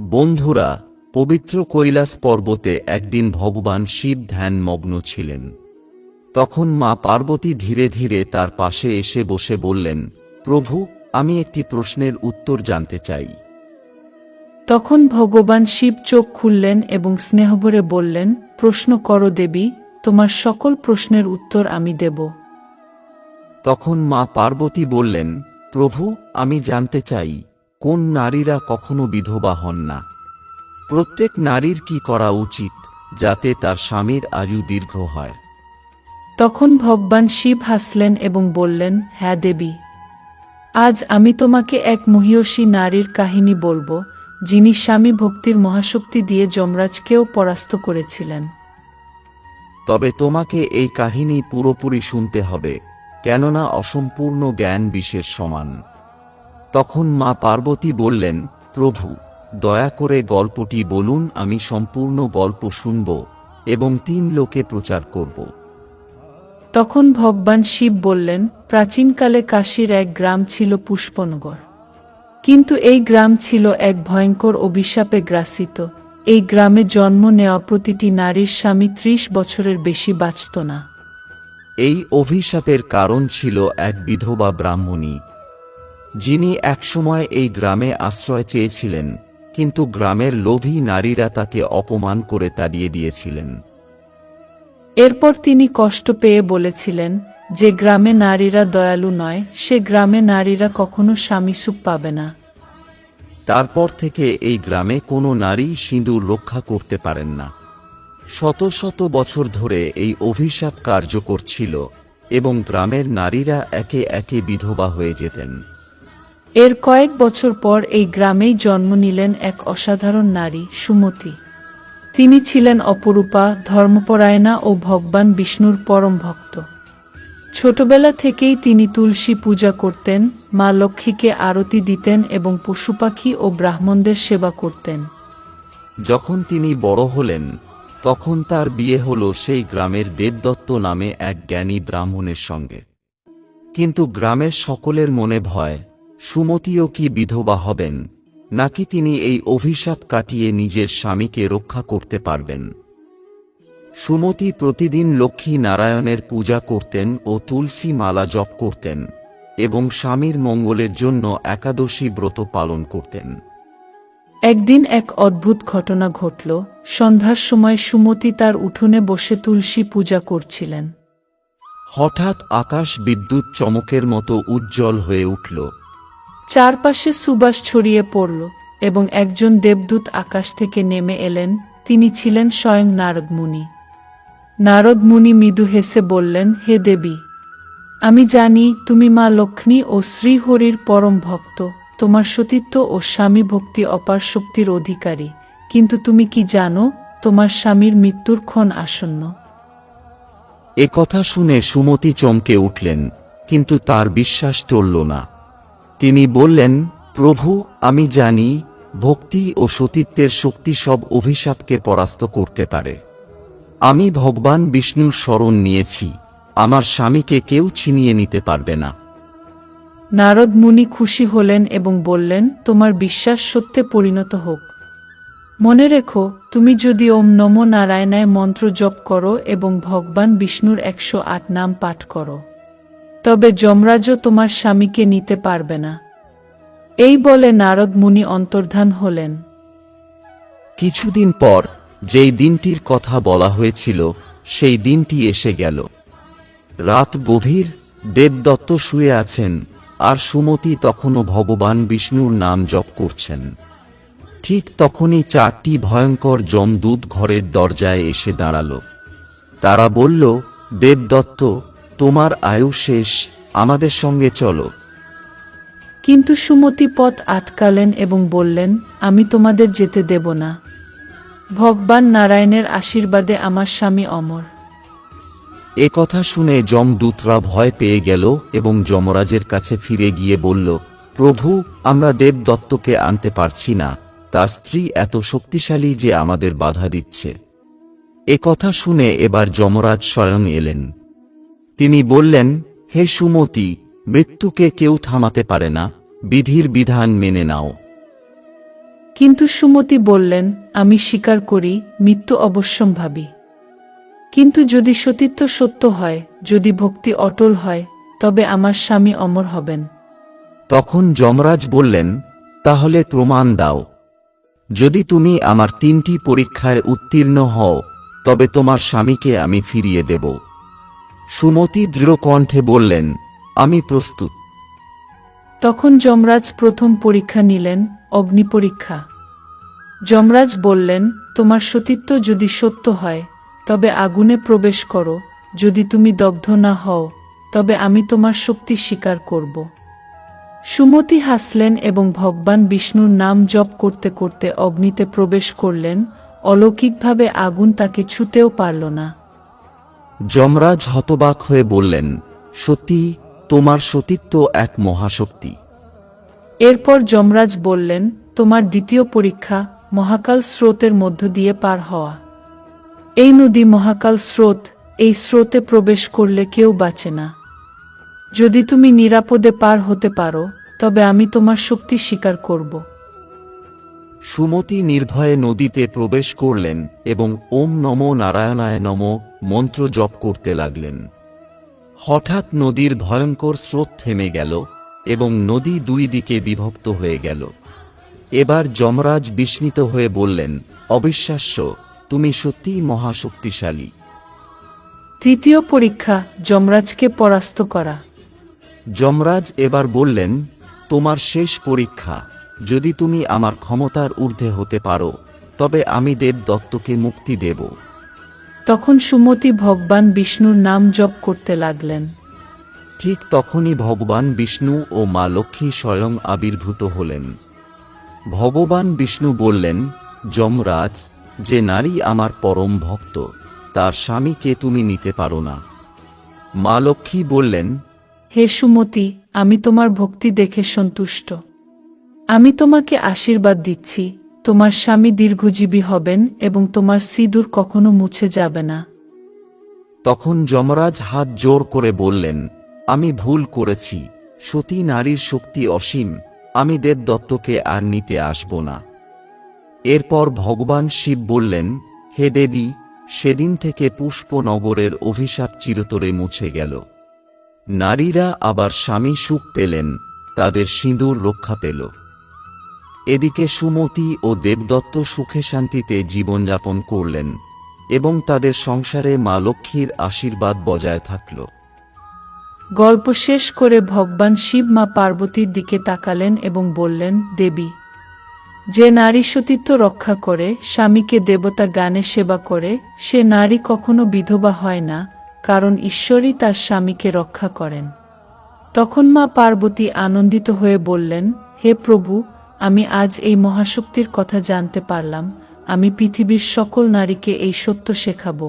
বন্ধুরা পবিত্র কৈলাস পর্বতে একদিন ভগবান শিব ধ্যানমগ্ন ছিলেন। তখন মা পার্বতী ধীরে ধীরে তার পাশে এসে বসে বললেন প্রভু আমি একটি প্রশ্নের উত্তর জানতে চাই। তখন ভগবান শিব চোখ খুললেন এবং স্নেহভরে বললেন প্রশ্ন করো দেবী তোমার সকল প্রশ্নের উত্তর আমি দেব। তখন মা পার্বতী বললেন প্রভু আমি জানতে চাই। কোন নারীরা কখনো বিধবা হন না। প্রত্যেক নারীর কি করা উচিত যাতে তার স্বামীর আয়ু দীর্ঘ হয়? তখন ভগবান শিব হাসলেন এবং বললেন হ্যাঁ দেবী আজ আমি তোমাকে এক মহিয়সী নারীর কাহিনী বলব যিনি স্বামী ভক্তির মহাশক্তি দিয়ে যমরাজকেও পরাস্ত করেছিলেন। তবে তোমাকে এই কাহিনী পুরোপুরি শুনতে হবে কেননা অসম্পূর্ণ জ্ঞান বিশেষ সমান। তখন মা পার্বতী বললেন প্রভু দয়া করে গল্পটি বলুন আমি সম্পূর্ণ গল্প শুনব এবং তিন লোকে প্রচার করব। তখন ভগবান শিব বললেন প্রাচীনকালে কাশীর এক গ্রাম ছিল পুষ্পনগর। কিন্তু এই গ্রাম ছিল এক ভয়ঙ্কর অভিশাপে গ্রাসিত। এই গ্রামে জন্ম নেওয়া প্রতিটি নারীর স্বামী ত্রিশ বছরের বেশি বাঁচত না। এই অভিশাপের কারণ ছিল এক বিধবা ব্রাহ্মণী। যিনি একসময় এই গ্রামে আশ্রয় চেয়েছিলেন কিন্তু গ্রামের লোভী নারীরা তাকে অপমান করে তাড়িয়ে দিয়েছিলেন। এরপর তিনি কষ্ট পেয়ে বলেছিলেন যে গ্রামে নারীরা দয়ালু নয় সে গ্রামে নারীরা কখনো স্বামী সুখ পাবে না। তারপর থেকে এই গ্রামে কোনো নারী সিঁদুর রক্ষা করতে পারেন না। শত শত বছর ধরে এই অভিশাপ কার্যকর ছিল এবং গ্রামের নারীরা একে একে বিধবা হয়ে যেতেন। এর কয়েক বছর পর এই গ্রামেই জন্ম নিলেন এক অসাধারণ নারী, সুমতি। তিনি ছিলেন অপরূপা, ধর্মপরায়ণা ও ভগবান বিষ্ণুর পরম ভক্ত। ছোটবেলা থেকেই তিনি তুলসী পূজা করতেন, মা লক্ষ্মীকে আরতি দিতেন এবং পশুপাখি ও ব্রাহ্মণদের সেবা করতেন। যখন তিনি বড় হলেন, তখন তার বিয়ে হল সেই গ্রামের দেবদত্ত নামে এক জ্ঞানী ব্রাহ্মণের সঙ্গে। কিন্তু গ্রামের সকলের মনে ভয় সুমতিও কি বিধবা হবেন? নাকি তিনি এই অভিশাপ কাটিয়ে নিজের স্বামীকে রক্ষা করতে পারবেন? সুমতি প্রতিদিন লক্ষ্মী নারায়ণের পূজা করতেন ও তুলসী মালা জপ করতেন এবং স্বামীর মঙ্গলের জন্য একাদশী ব্রত পালন করতেন। একদিন এক অদ্ভুত ঘটনা ঘটল। সন্ধ্যার সময় সুমতি তার উঠোনে বসে তুলসী পূজা করছিলেন। হঠাৎ আকাশ বিদ্যুৎ চমকের মতো উজ্জ্বল হয়ে উঠল। চারপাশে সুবাস ছড়িয়ে পড়ল, এবং একজন দেবদূত আকাশ থেকে নেমে এলেন, তিনি ছিলেন স্বয়ং নারদ মুনি নারদ মুনি মৃদু হেসে বললেন, হে দেবী, আমি জানি তুমি মা লক্ষ্মী ও শ্রীহরির পরম ভক্ত, তোমার সতীত্ব ও স্বামী ভক্তি অপার শক্তির অধিকারী, কিন্তু তুমি কি জানো, তোমার স্বামীর মৃত্যুর ক্ষণ আসন্ন। এ কথা শুনে সুমতি চমকে উঠলেন, কিন্তু তার বিশ্বাস চলল না। তিনি বললেন, প্রভু, আমি জানি, ভক্তি ও সতীত্বের শক্তি সব অভিশাপকে পরাস্ত করতে পারে। আমি ভগবান বিষ্ণুর স্মরণ নিয়েছি, আমার স্বামীকে কেউ ছিনিয়ে নিতে পারবে না। নারদ মুনি খুশি হলেন এবং বললেন, তোমার বিশ্বাস সত্যে পরিণত হোক। মনে রেখো, তুমি যদি ওম নমো নারায়ণায় মন্ত্র জপ করো এবং ভগবান বিষ্ণুর একশো আট নাম পাঠ করো। তবে যমরাজও তোমার স্বামীকে নিতে পারবে না। এই বলে নারদ মুনি অন্তর্ধান হলেন। কিছুদিন পর যেই দিনটির কথা বলা হয়েছিল, সেই দিনটি এসে গেল। রাত গভীর, দেবদত্ত শুয়ে আছেন আর সুমতি তখনও ভগবান বিষ্ণুর নাম জপ করছেন। ঠিক তখনই চারটি ভয়ঙ্কর যমদূত ঘরের দরজায় এসে দাঁড়াল। তারা বলল, দেবদত্ত তোমার আয়ু শেষ আমাদের সঙ্গে চলো। কিন্তু সুমতি পথ আটকালেন এবং বললেন আমি তোমাদের যেতে দেব না। ভগবান নারায়ণের আশীর্বাদে আমার স্বামী অমর। এ কথা শুনে যমদূতরা ভয় পেয়ে গেল এবং যমরাজের কাছে ফিরে গিয়ে বলল প্রভু আমরা দেবদত্তকে আনতে পারছি না। তার স্ত্রী এত শক্তিশালী যে আমাদের বাধা দিচ্ছে। এ কথা শুনে এবার যমরাজ স্বয়ং এলেন। তিনি বললেন হে সুমতি মৃত্যুকে কেউ থামাতে পারে না বিধির বিধান মেনে নাও। কিন্তু সুমতি বললেন আমি স্বীকার করি মৃত্যু অবশ্যম্ভাবী। কিন্তু যদি সতীত্ব সত্য হয় যদি ভক্তি অটল হয় তবে আমার স্বামী অমর হবেন। তখন যমরাজ বললেন তাহলে প্রমাণ দাও। যদি তুমি আমার তিনটি পরীক্ষায় উত্তীর্ণ হও তবে তোমার স্বামীকে আমি ফিরিয়ে দেব। সুমতি দৃঢ় কণ্ঠে বললেন, আমি প্রস্তুত। তখন যমরাজ প্রথম পরীক্ষা নিলেন, অগ্নি পরীক্ষা। যমরাজ বললেন, তোমার সতীত্ব যদি সত্য হয়, তবে আগুনে প্রবেশ করো। যদি তুমি দগ্ধ না হও, তবে আমি তোমার শক্তি স্বীকার করব। সুমতি হাসলেন এবং ভগবান বিষ্ণুর নাম জপ করতে করতে অগ্নিতে প্রবেশ করলেন। অলৌকিকভাবে আগুন তাকে ছুতেও পারল না। যমরাজ হতবাক হয়ে বললেন সত্যি তোমার সতীত্ব এক মহাশক্তি। এরপর যমরাজ বললেন, তোমার দ্বিতীয় পরীক্ষা মহাকাল স্রোতের মধ্য দিয়ে পার হওয়া। এই নদী মহাকাল স্রোত, এই স্রোতে প্রবেশ করলে কেউ বাঁচে না। যদি তুমি নিরাপদে পার হতে পারো, তবে আমি তোমার শক্তি স্বীকার করব। সুমতি নির্ভয়ে নদীতে প্রবেশ করলেন এবং ওম নম নারায়ণায় নম মন্ত্র জপ করতে লাগলেন। হঠাৎ নদীর ভয়ঙ্কর স্রোত থেমে গেল এবং নদী দুই দিকে বিভক্ত হয়ে গেল। এবার যমরাজ বিস্মিত হয়ে বললেন অবিশ্বাস্য তুমি সত্যিই মহাশক্তিশালী। তৃতীয় পরীক্ষা যমরাজকে পরাস্ত করা। যমরাজ এবার বললেন তোমার শেষ পরীক্ষা। যদি তুমি আমার ক্ষমতার ঊর্ধ্বে হতে পারো তবে আমি দেব দত্তকে মুক্তি দেব। তখন সুমতি ভগবান বিষ্ণুর নাম জপ করতে লাগলেন। ঠিক তখনই ভগবান বিষ্ণু ও মা লক্ষ্মী স্বয়ং আবির্ভূত হলেন। ভগবান বিষ্ণু বললেন যমরাজ যে নারী আমার পরম ভক্ত তার স্বামীকে তুমি নিতে পারো না। মা লক্ষ্মী বললেন হে সুমতি আমি তোমার ভক্তি দেখে সন্তুষ্ট। আমি তোমাকে আশীর্বাদ দিচ্ছি, তোমার স্বামী দীর্ঘজীবী হবেন এবং তোমার সিঁদুর কখনো মুছে যাবে না। তখন যমরাজ হাত জোর করে বললেন, আমি ভুল করেছি, সতী নারীর শক্তি অসীম, আমি দেবদত্তকে আর নিতে আসব না। এরপর ভগবান শিব বললেন, হে দেবী, সেদিন থেকে পুষ্পনগরের অভিশাপ চিরতরে মুছে গেল। নারীরা আবার স্বামী সুখ পেলেন, তাদের সিঁদুর রক্ষা পেল। এদিকে সুমতি ও দেবদত্ত সুখে শান্তিতে জীবনযাপন করলেন এবং তাদের সংসারে মা লক্ষ্মীর আশীর্বাদ বজায় থাকল। গল্প শেষ করে ভগবান শিব মা পার্বতীর দিকে তাকালেন এবং বললেন, দেবী, যে নারী সতীত্ব রক্ষা করে, স্বামীকে দেবতা গানে সেবা করে, সে নারী কখনো বিধবা হয় না, কারণ ঈশ্বরই তার স্বামীকে রক্ষা করেন। তখন মা পার্বতী আনন্দিত হয়ে বললেন, হে প্রভু আমি আজ এই মহাশক্তির কথা জানতে পারলাম। আমি পৃথিবীর সকল নারীকে এই সত্য শেখাবো।